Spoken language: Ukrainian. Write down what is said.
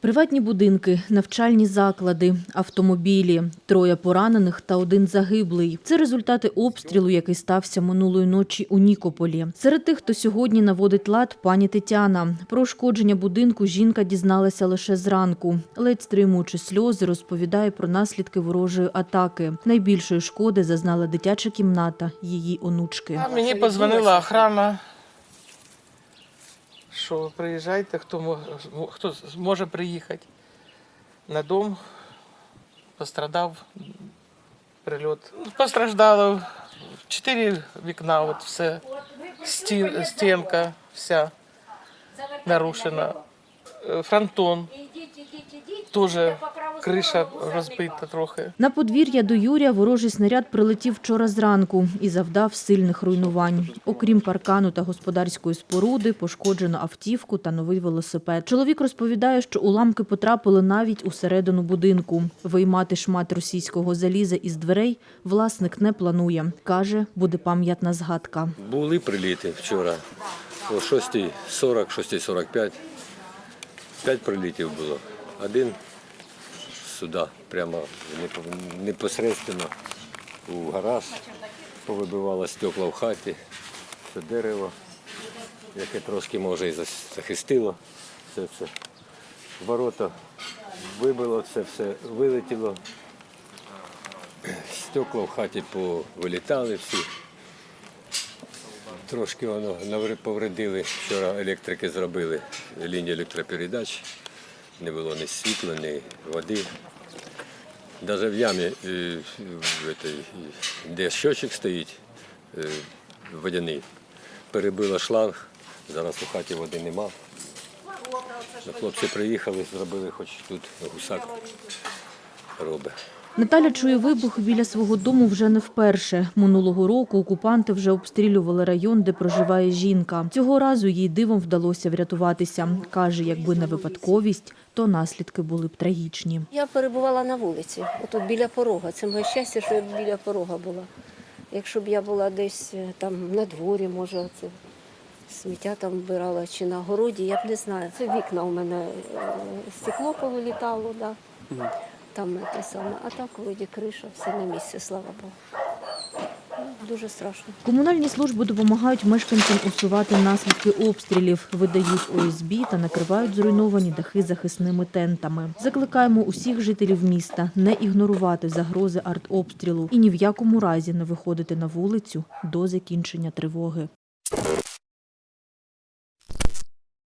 Приватні будинки, навчальні заклади, автомобілі, троє поранених та один загиблий. Це результати обстрілу, який стався минулої ночі у Нікополі. Серед тих, хто сьогодні наводить лад, пані Тетяна. Про ушкодження будинку жінка дізналася лише зранку. Ледь стримуючи сльози, розповідає про наслідки ворожої атаки. Найбільшої шкоди зазнала дитяча кімната її онучки. Мені позвонила охрана, що приїжджайте, хто, хто зможе приїхати на дом. Пострадав прильот. Постраждало чотири вікна, от все, Стін, стінка вся нарушена. Фронтон теж криша розбита трохи. На подвір'я до Юрія ворожий снаряд прилетів вчора зранку і завдав сильних руйнувань. Окрім паркану та господарської споруди, пошкоджено автівку та новий велосипед. Чоловік розповідає, що уламки потрапили навіть усередину будинку. Виймати шмат російського заліза із дверей власник не планує. Каже, буде пам'ятна згадка. Були приліти вчора о 6.40, 6.45. П'ять прилітів було. Один сюди, прямо непо- непосередньо у гараж. Повибивало стекла в хаті, це дерево, яке трошки може і захистило. Це. Ворота вибило, це все вилетіло. Стекла в хаті повилітали всі. Трошки воно повредили. Вчора електрики зробили лінію електропередач. Не було ні світла, ні води. Навіть в ямі, е, де щочик стоїть е, водяний, перебило шланг. Зараз у хаті води нема. Хлопці приїхали, зробили, хоч тут гусак робить. Наталя чує вибух біля свого дому вже не вперше. Минулого року окупанти вже обстрілювали район, де проживає жінка. Цього разу їй дивом вдалося врятуватися. Каже, якби не випадковість, то наслідки були б трагічні. Я перебувала на вулиці, отут біля порога. Це моє щастя, що я біля порога була. Якщо б я була десь е, там на дворі, може, це сміття там вбирала чи на городі, я б не знаю. Це вікна у мене е, стекло повилітало, да. Там те саме. А так вроді криша, все на місці, слава Богу. Дуже страшно. Комунальні служби допомагають мешканцям усувати наслідки обстрілів, видають ОСБ та накривають зруйновані дахи захисними тентами. Закликаємо усіх жителів міста не ігнорувати загрози артобстрілу і ні в якому разі не виходити на вулицю до закінчення тривоги.